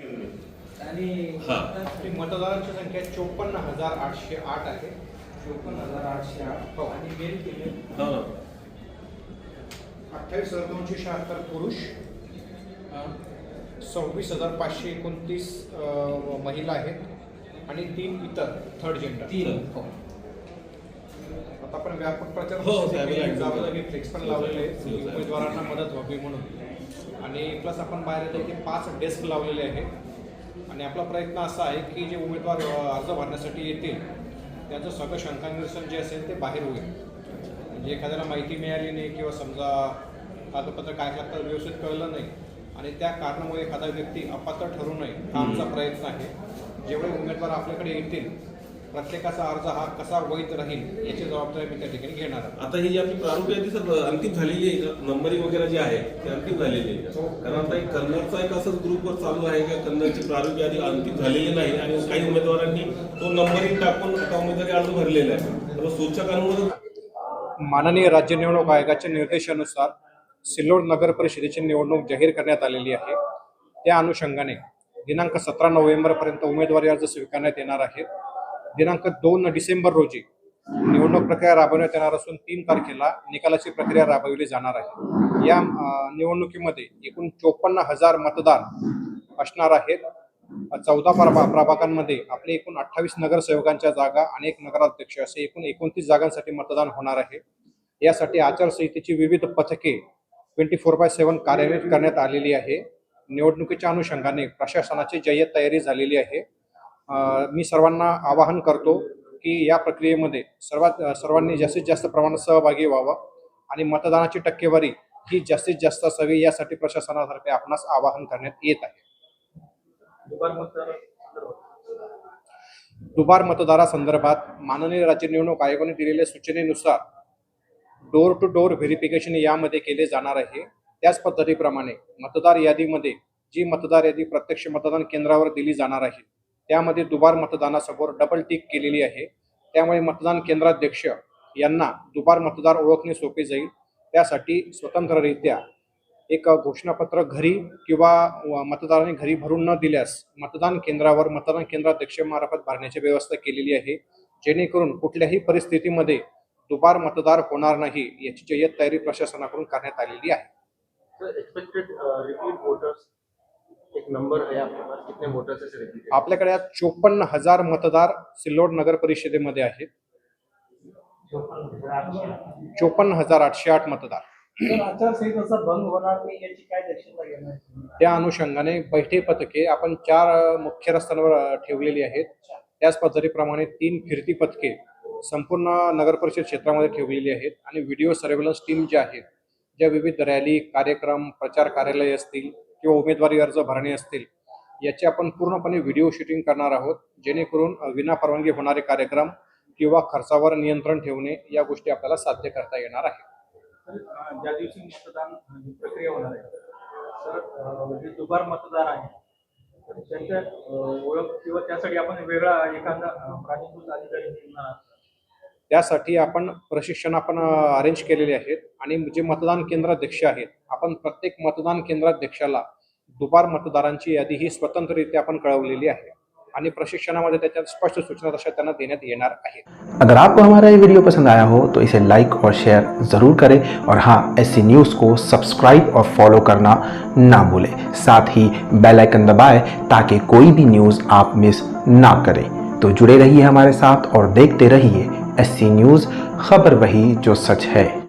आणि हा. मतदारांची संख्या चोपन्न हजार आठशे आठ आहे. चोपन्न हजार आठशे आठ. हो. आणि मेल केले. हो. ना अठ्ठावीस हजार दोनशे शहात्तर पुरुष. सव्वीस हजार पाचशे एकोणतीस महिला आहेत. आणि तीन इतर थर्ड जेंडर तीन. हो. आता आपण व्यापक प्रचार हो. जागोजागी फ्लेक्स पण लावलेले. उमेदवारांना मदत व्हावी म्हणून. आणि प्लस आपण बाहेर येतो की पाच डेस्क लावलेले आहेत. आणि आपला प्रयत्न असा आहे की जे उमेदवार अर्ज भरण्यासाठी येतील त्यांचं सगळं शंकानिरसन जे असेल ते बाहेर होईल. म्हणजे एखाद्याला माहिती मिळाली नाही किंवा समजा कागदपत्र काय लागतं व्यवस्थित कळलं नाही आणि त्या कारणामुळे एखादा व्यक्ती अपात्र ठरू नये हा आमचा प्रयत्न आहे. जेवढे उमेदवार आपल्याकडे येतील प्रत्येकाचा अर्ज हा कसा वैध राहील याची जबाबदारी मी त्या ठिकाणी घेणार आहे. आता ही जी आपली प्रारूप यादी सर अंतिम झालेली आहे. का नंबरिंग वगैरे जे आहे ते अंतिम झालेली आहे. का? कारण आता एक कन्नडचा एक असंच ग्रुपवर चालू आहे का कन्नडची प्रारूप यादी अंतिम झालेली नाही आणि काही उमेदवारांनी तो नंबरिंग टाकून आता उमेदवारी अर्ज भरलेला आहे. तर सूचकांवर माननीय राज्य निवडणूक आयोगाच्या निर्देशानुसार सिल्लोड नगर परिषदेची निवडणूक जाहीर करण्यात आलेली आहे. त्या अनुषंगाने दिनांक सतरा नोव्हेंबरपर्यंत उमेदवारी अर्ज स्वीकारण्यात येणार आहेत दिनांक दोन डिसेंबर रोजी निवडणूक प्रक्रिया राबवण्यात येणार असून तीन तारखेला निकालाची प्रक्रिया राबविली जाणार आहे. या निवडणुकीमध्ये एकूण चोपन्न हजार मतदार असणार आहेत. चौदा प्रभा प्रभागांमध्ये आपले एकूण अठ्ठावीस नगरसेवकांच्या जागा आणि एक नगराध्यक्ष असे एकूण एकोणतीस जागांसाठी मतदान होणार आहे. यासाठी आचारसंहितेची विविध पथके ट्वेंटी फोर बाय सेवन कार्यान्वित करण्यात आलेली आहे. निवडणुकीच्या अनुषंगाने प्रशासनाची जय्यत तयारी झालेली आहे. मी सर्वांना आवाहन करतो की या प्रक्रियेमध्ये सर्वात सर्वांनी जास्तीत जास्त प्रमाणात सहभागी व्हावं आणि मतदानाची टक्केवारी ही जास्तीत जास्त असावी यासाठी प्रशासनातर्फे आपणास आवाहन करण्यात येत आहे. दुबार मतदारासंदर्भात. माननीय राज्य निवडणूक आयोगाने दिलेल्या सूचनेनुसार डोर टू डोर व्हेरिफिकेशन यामध्ये केले जाणार आहे. त्याच पद्धतीप्रमाणे मतदार यादीमध्ये जी मतदार यादी प्रत्यक्ष मतदान केंद्रावर दिली जाणार आहे त्यामध्ये दुबार मतदानासमोर डबल टिक केलेली आहे. त्यामुळे मतदान केंद्राध्यक्ष यांना दुबार मतदार ओळखणे सोपे जाईल. त्यासाठी स्वतंत्ररित्या एक घोषणापत्र घरी किंवा मतदाराने मतदारांनी घरी भरून न दिल्यास मतदान केंद्रावर मतदान केंद्राध्यक्षमार्फत भरण्याची व्यवस्था केलेली आहे. जेणेकरून कुठल्याही परिस्थितीमध्ये दुबार मतदार होणार नाही याची जय्यत तयारी प्रशासनाकडून करण्यात आलेली आहे. एक नंबर है आपके पास कितने वोटर्स है रिपीट आपल्याकडे आज चोपन्न हजार मतदार सिल्लोड नगर परिषदेमध्ये आहेत. चोपन्न हजार आठशे आठ. मतदार. आचारसंहितेचा भंग होणार नाही याची काय दक्षता घेणार त्या अनुषंगाने बैठे पथके आपण चार मुख्य रस्त्यांवर ठेवलेली आहेत. त्याच पद्धतीप्रमाणे तीन फिरती पथके संपूर्ण नगर परिषद क्षेत्रामध्ये ठेवलेली आहेत आणि व्हिडिओ सर्व्हेलन्स टीम ज्या आहेत ज्या विविध रॅली कार्यक्रम प्रचार कार्यालय असतील किंवा उमेदवारी अर्ज भरणे असतील याची आपण पूर्णपणे व्हिडिओ शूटिंग करणार आहोत. जेणेकरून विना परवानगी होणारे कार्यक्रम किंवा खर्चावर नियंत्रण ठेवणे या गोष्टी आपल्याला साध्य करता येणार आहे. ज्या दिवशी मतदान म्हणजे प्रक्रिया होणार आहे तर जे दुबार मतदार आहे त्यांच्या ओळख किंवा त्यासाठी आपण वेगळा एखादा प्राधिकृत अधिकारी त्यासाठी आपण प्रशिक्षण आपण अरेंज केलेले आहेत. आणि जे मतदान केंद्राध्यक्ष आहेत आपण प्रत्येक मतदान केंद्राध्यक्षाला दुपार मतदारांची यादी ही स्वतंत्ररित्या आपण कळवलेली आहे. आणि प्रशिक्षणामध्ये त्याच्यात स्पष्ट सूचना तशा त्यांना देण्यात येणार आहेत. अगर आपको हमारा ये वीडियो पसंद आया हो तो इसे लाइक और शेयर ज़रूर करें और हाँ ऐसी न्यूज़ को सब्सक्राइब और फॉलो करना ना भूलें। साथ ही बेल आइकन दबाएं ताकि कोई भी न्यूज़ आप मिस ना करें। तो जुड़े रहिए हमारे साथ और देखते रहिए एस न्यूज़ खबर वही जो सच है।